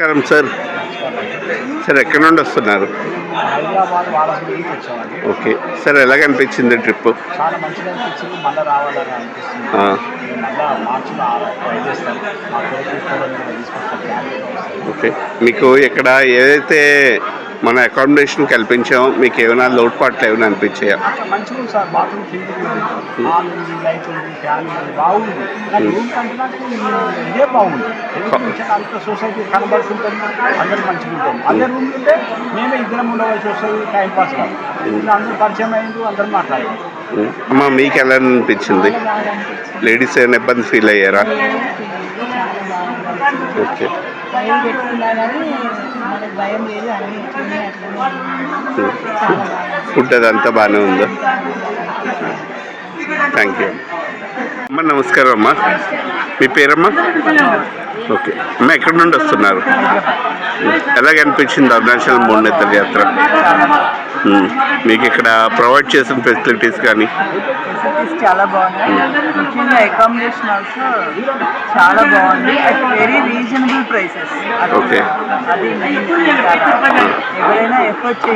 నమస్కారం sir. Sir ఎక్కడి నుండి వస్తున్నారు? ఓకే. సార్ ఎలాగ అనిపించింది ట్రిప్ ఓకే. మీకు ఇక్కడ ఏదైతే మన అకామిడేషన్ కల్పించామో మీకు ఏమైనా లోటుపాట్లు ఏమైనా అనిపించాయా? అందరూ మాట్లాడారు. ఉమ్. అమ్మ మీకు ఎలా అనిపించింది? లేడీస్ ఏమైనా ఇబ్బంది ఫీల్ అయ్యారా? ఓకే భయం పెట్టుకున్నా కానీ మనకు భయం లేదు అన్ని ఫుడ్ బాగానే ఉందా? థ్యాంక్ యూ అమ్మ నమస్కారం అమ్మా. మీ పేరమ్మా? ఓకే అమ్మ ఎక్కడి నుండి వస్తున్నారు? ఎలాగ అనిపించింది అరుణాచల్ మూడు నెత్తల యాత్ర? మీకు ఇక్కడ ప్రొవైడ్ చేసిన ఫెసిలిటీస్ కానీ. ఫెసిలిటీస్ చాలా బాగున్నాయి. ముఖ్యంగా అకామిడేషన్ ఆల్సో చాలా బాగుంది. At very reasonable prices Okay. అది మెయిన్ ఎవరైనా ఎఫర్ట్.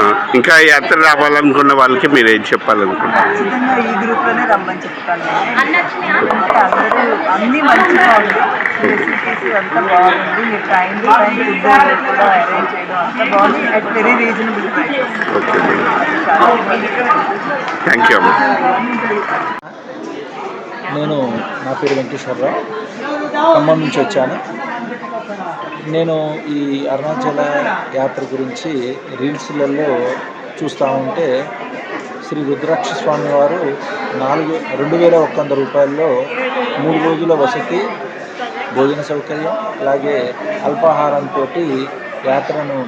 ఆ, ఇంకా యాత్ర రావాలనుకున్న వాళ్ళకి మీరు ఏం చెప్పాలనుకుంటున్నారు? ఖచ్చితంగా ఈ గ్రూప్లోనే రమ్మని చెప్తాను. అందరూ అన్నీ మంచిగా ఉంది. ఫెసిలిటీస్ అంతా బాగుంది మీరు టైం టు టైం ఫుడ్ కూడా అరేంజ్ చేయడం అంతా బాగుంది at very reasonable thank you అమ్మ నేను నా పేరు వెంకటేశ్వరరావు. ఖమ్మం నుంచి వచ్చాను. నేను ఈ అరుణాచల యాత్ర గురించి రీల్స్లలో చూస్తూ ఉంటే శ్రీ రుద్రాక్ష స్వామి వారు నాలుగు రెండు వేల ఒక్క వంద రూపాయల్లో మూడు రోజుల వసతి భోజన సౌకర్యం అలాగే అల్పాహారంతో యాత్రను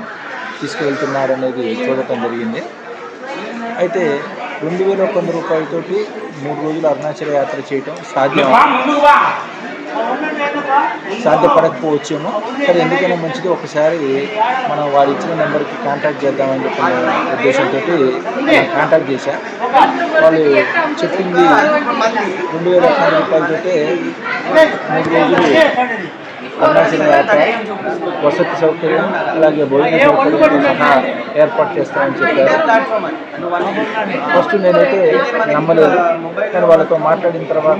తీసుకువెళ్తున్నారనేది చూడటం జరిగింది. అయితే రెండు వేల ఒక్క వంద రూపాయలతోటి మూడు రోజులు అరుణాచల యాత్ర చేయటం సాధ్యం సాధ్యపడకపోవచ్చేమో. సరే ఎందుకైనా మంచిది. ఒకసారి మనం వారు ఇచ్చిన నెంబర్కి కాంటాక్ట్ చేద్దామని చెప్పిన ఉద్దేశంతో కాంటాక్ట్ చేశా. వాళ్ళు చెప్పింది రెండు వేల ఒక్క వంద రూపాయలతోటే మూడు వసతి సౌకర్యం అలాగే భోజన సౌకర్యం సహా ఏర్పాటు చేస్తామని చెప్పారు ఫస్ట్ నేనైతే నమ్మలేదు కానీ వాళ్ళతో మాట్లాడిన తర్వాత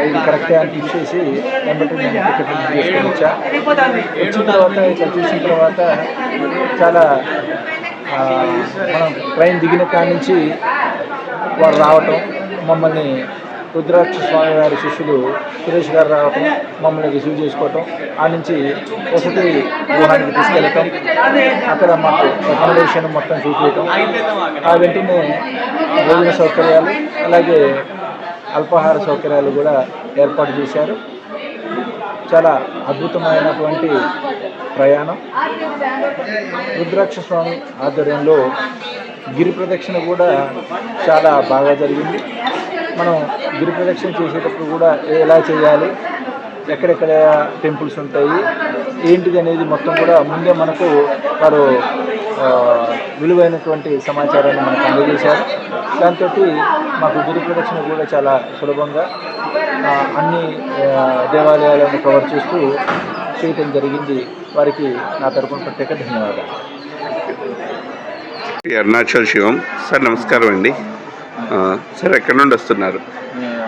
ఇది కరెక్టే అని తీసేసి వెంబటి నేను టికెట్ బుక్ చేసుకొని వచ్చా వచ్చిన తర్వాత ఇట్లా చూసిన తర్వాత చాలా మనం ట్రైన్ దిగిన కాడి నుంచి వాళ్ళు రావటం మమ్మల్ని రుద్రాక్ష స్వామి వారి శిష్యులు సురేష్ గారు రావటం మమ్మల్ని రిసీవ్ చేసుకోవటం ఆ నుంచి వసతి గృహానికి తీసుకెళ్ళటం అక్కడ మాకు అకామిడేషన్ మొత్తం చూపించటం ఆ వెంటనే భోజన సౌకర్యాలు అలాగే అల్పాహార సౌకర్యాలు కూడా ఏర్పాటు చేశారు. చాలా అద్భుతమైనటువంటి ప్రయాణం. రుద్రాక్ష స్వామి ఆధ్వర్యంలో గిరి ప్రదక్షిణ కూడా చాలా బాగా జరిగింది. మనం గిరి ప్రదక్షిణ చేసేటప్పుడు కూడా ఎలా చేయాలి? ఎక్కడెక్కడ టెంపుల్స్ ఉంటాయి? ఏంటిది అనేది మొత్తం కూడా ముందే మనకు వారు విలువైనటువంటి సమాచారాన్ని మనకు అందజేశారు. దాంతో మాకు గిరి ప్రదక్షిణ కూడా చాలా సులభంగా అన్ని దేవాలయాలను కవర్ చేస్తూ చేయటం జరిగింది. వారికి నా తరపున ప్రత్యేక ధన్యవాదాలు. అరుణాచల్ శివం. సార్ నమస్కారం అండి. సార్ ఎక్కడి నుండి వస్తున్నారు?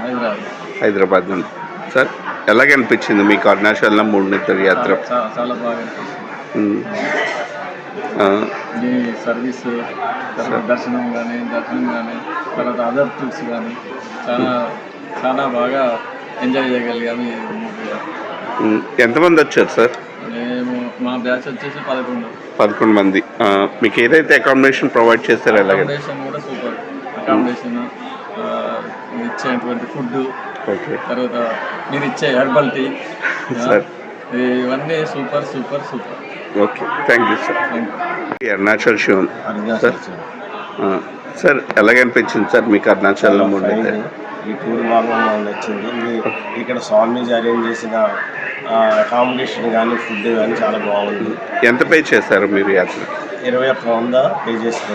హైదరాబాద్ హైదరాబాద్ నుండి. సార్ ఎలాగ అనిపించింది మీకు అరుణాచల్లో మూడు నెత్తల యాత్ర? చాలా బాగా సర్వీస్ తర్వాత దర్శనం కానీ దర్శనం కానీ తర్వాత అదర్ టూర్స్ కానీ చాలా చాలా బాగా ఎంజాయ్ చేయగలిగాము. ఎంతమంది వచ్చారు సార్? మేము మా బ్యాచ్ వచ్చేసి పదకొండు. పదకొండు మంది. మీకు ఏదైతే అకామిడేషన్ ప్రొవైడ్ చేస్తారో ఎలాగ? అకామిడేషన్ ఇచ్చేటువంటి ఫుడ్ తర్వాత మీరు ఇచ్చే హెర్బల్ టీ సార్ ఇవన్నీ super super super okay thank you sir Arunachal Shivam sir sir ఎలాగ అనిపించింది సార్ మీకు అరుణాచల్లో మూడు నెత్తల ఈ టూర్ బాగా నచ్చింది ఇక్కడ స్వామీజీ అరేంజ్ చేసిన అకామిడేషన్ కానీ ఫుడ్ కానీ చాలా బాగుంది. ఎంత పే చేశారు మీరు యాత్ర ఇరవై ఒక్క వంద పే చేస్తే.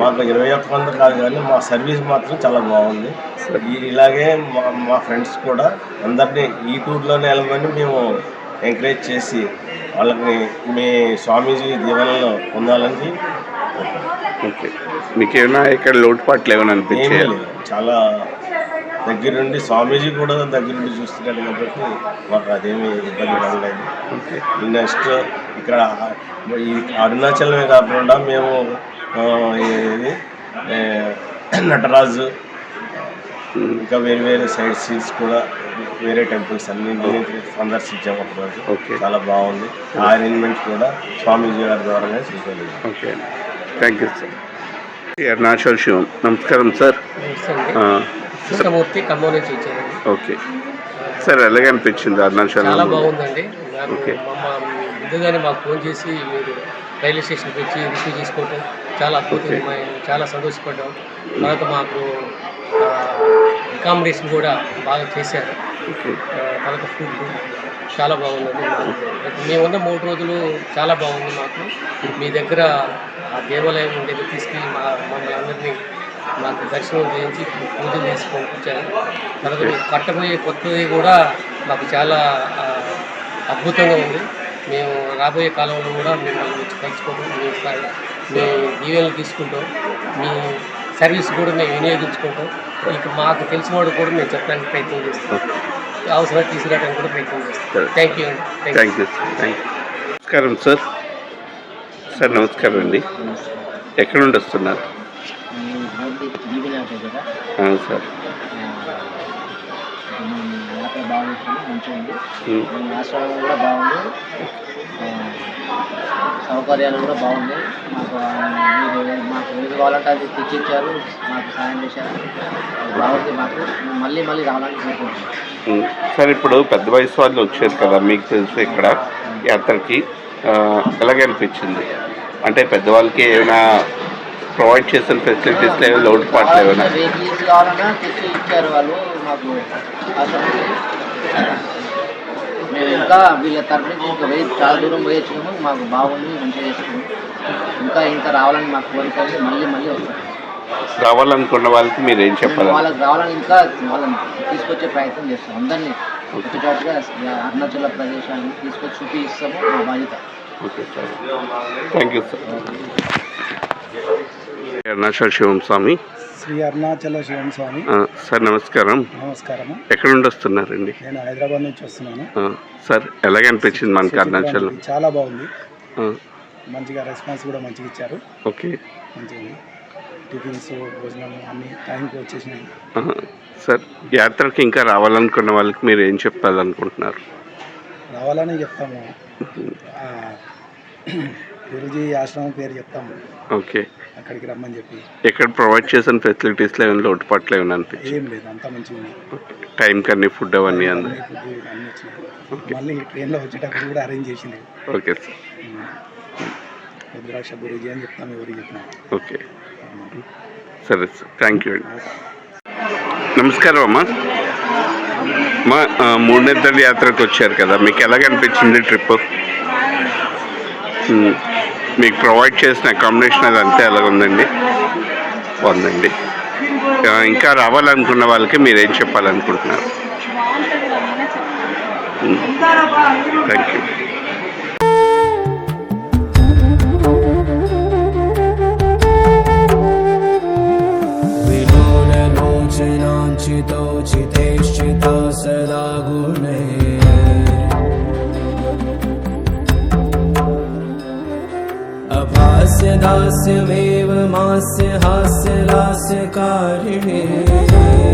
మాకు ఇరవై ఒక్క వంద కాదు కానీ మా సర్వీస్ మాత్రం చాలా బాగుంది. ఇలాగే మా మా ఫ్రెండ్స్ కూడా అందరినీ ఈ టూర్లోనే వెళ్ళమని మేము ఎంకరేజ్ చేసి వాళ్ళని మీ స్వామీజీ దీవెనలో పొందాలని ఓకే. మీకు ఏమైనా ఇక్కడ లోటుపాట్లు ఏమైనా ఏమీ అనిపించాయి చాలా దగ్గరుండి స్వామీజీ కూడా దగ్గరుండి చూస్తున్నాడు కాబట్టి మాకు అదేమీ ఇబ్బంది పడలేదు. నెక్స్ట్ ఇక్కడ ఈ అరుణాచలమే కాకుండా మేము నటరాజు ఇంకా వేరే వేరే సైడ్ సీట్స్ కూడా వేరే టెంపుల్స్ అన్ని సందర్శించాము ఒకరోజు. చాలా బాగుంది. ఆ అరేంజ్మెంట్ కూడా స్వామీజీ గారి ద్వారానే చూసుకోలేదు okay. Thank you sir Arunachal Shivam నమస్కారం సార్ ఆ, కృష్ణమూర్తి ఖమ్మం నుంచి వచ్చారండి ఓకే. సార్ ఎలాగ అనిపించింది అరుణాచల్ చాలా బాగుందండి. ఓకే. ముందుగానే మాకు ఫోన్ చేసి మీరు రైల్వే స్టేషన్కి వచ్చి రిసీవ్ చేసుకోవటం చాలా అద్భుతంగా. మేము చాలా సంతోషపడ్డాం. తర్వాత మాకు అకామిడేషన్ కూడా బాగా చేశారు. తర్వాత ఫుడ్ చాలా బాగుందండి. మేమున్న మూడు రోజులు చాలా బాగుంది మాకు. మీ దగ్గర ఆ దేవాలయం దగ్గర తీసుకెళ్ళి మా మమ్మల్ని అందరినీ మాకు దర్శనం చేయించి పూజలు చేసి పంపించారు తర్వాత కట్టబోయే కొత్తది కూడా మాకు చాలా అద్భుతంగా ఉంది. మేము రాబోయే కాలంలో కూడా మిమ్మల్ని వచ్చి కలుసుకోవడం మీ స్థాయి మీ దీవెనలు తీసుకుంటాం. మీ సర్వీస్ కూడా మేము వినియోగించుకుంటాం. ఇక మాకు తెలిసిన వాడు కూడా మేము చెప్పడానికి ప్రయత్నం చేస్తాం. అవసరం తీసుకురావడానికి కూడా ప్రయత్నం చేస్తాం. థ్యాంక్ యూ అండి. Thank you thank you thank you నమస్కారం సార్ సార్ నమస్కారం అండి. ఎక్కడ నుండి వస్తున్నారు? అవును సార్ మంచిగా ఉంది ఆశ్రమం కూడా బాగుంది. సౌకర్యాలు కూడా బాగుంది. మాకు మీరు మాకు ఏది కావాలంటే అది తెచ్చిచ్చారు. మాకు సాయం చేశారు. బాగుంది మాకు. మళ్ళీ మళ్ళీ రావాలని కోరుకుంటున్నాం. సార్ ఇప్పుడు పెద్ద వయసు వాళ్ళు వచ్చారు కదా మీకు తెలుసు ఇక్కడ యాత్రకి. ఎలాగ అనిపించింది? అంటే పెద్దవాళ్ళకి ఏమైనా ప్రొవైడ్ చేసిన ఫెసిలిటీస్ ఏమైనా లోటుపాట్లు ఏమైనా వెహికల్స్ కావాలన్నా తెచ్చి ఇచ్చారు వాళ్ళు మాకు. మేము ఇంకా వీళ్ళ తరఫు నుంచి ఇంకా పోయి చాలా దూరం పోయి వచ్చినాము మాకు బాగుంది మంచిగా చేసుకున్నాం ఇంకా ఇంకా రావాలని మాకు కోరిక. మళ్ళీ మళ్ళీ వస్తాం. రావాలనుకున్న వాళ్ళకి మీరు ఏం చెప్పాలి వాళ్ళకి రావాలని ఇంకా వాళ్ళని తీసుకొచ్చే ప్రయత్నం చేస్తాం. అందరినీ వచ్చేటట్టుగా అరుణాచల ప్రదేశాన్ని తీసుకొచ్చి చూపిస్తాము మా బాధ్యత. Okay sir. Thank you sir Arunachal Shivam Swami. Shri Arunachala Shivam Swami. Sir నమస్కారం. నమస్కారము. ఎక్కడ నుండి వస్తున్నారండి? నేను హైదరాబాద్ నుంచి వస్తున్నాను. సార్ ఎలాగ అనిపించింది మనకి అరుణాచలం? చాలా బాగుంది. మంచిగా రెస్పాన్స్ కూడా మంచిగా ఇచ్చారు. ఓకే. మంచిగా. టిఫిన్స్ భోజనం అన్ని టైంకి వచ్చేసినాయి. సార్ యాత్రకి ఇంకా రావాలనుకున్న వాళ్ళకి మీరు ఏం చెప్పాలనుకుంటున్నారు? రావాలని చెప్తాము. గురుజీ ఆశ్రమం పేరు చెప్తాము. ఓకే. అక్కడికి రమ్మని చెప్పి. ఇక్కడ ప్రొవైడ్ చేసిన ఫెసిలిటీస్లో ఏమైనా లోటుపాట్లు ఏమైనా అనిపించింది ఏం లేదు అంతా మంచిగా ఉంది. టైంకి అన్ని ఫుడ్ అవన్నీ అంది? అన్ని ఫుడ్ అన్ని వచ్చినాయి. మళ్ళీ ట్రైన్లో వచ్చేటప్పుడు కూడా అరేంజ్ చేసింది. Okay sir. రుద్రాక్ష గురుజీ అని చెప్తాము ఎవరికి చెప్పినా. ఓకే. సరే సార్. థ్యాంక్ యూ అండి నమస్కారం అమ్మా. మా ఆ, మూడునెద్దల యాత్రకు వచ్చారు కదా మీకు ఎలాగ అనిపించింది ట్రిప్ మీకు ప్రొవైడ్ చేసిన అకామిడేషన్ అది అంతే ఎలాగుందండి? ఉందండి బాగుందండి ఇంకా రావాలనుకున్న వాళ్ళకి మీరు ఏం చెప్పాలనుకుంటున్నారు థ్యాంక్ యూ हास्यमेव स्यमेव मास्यहास्यलास्यकारिणी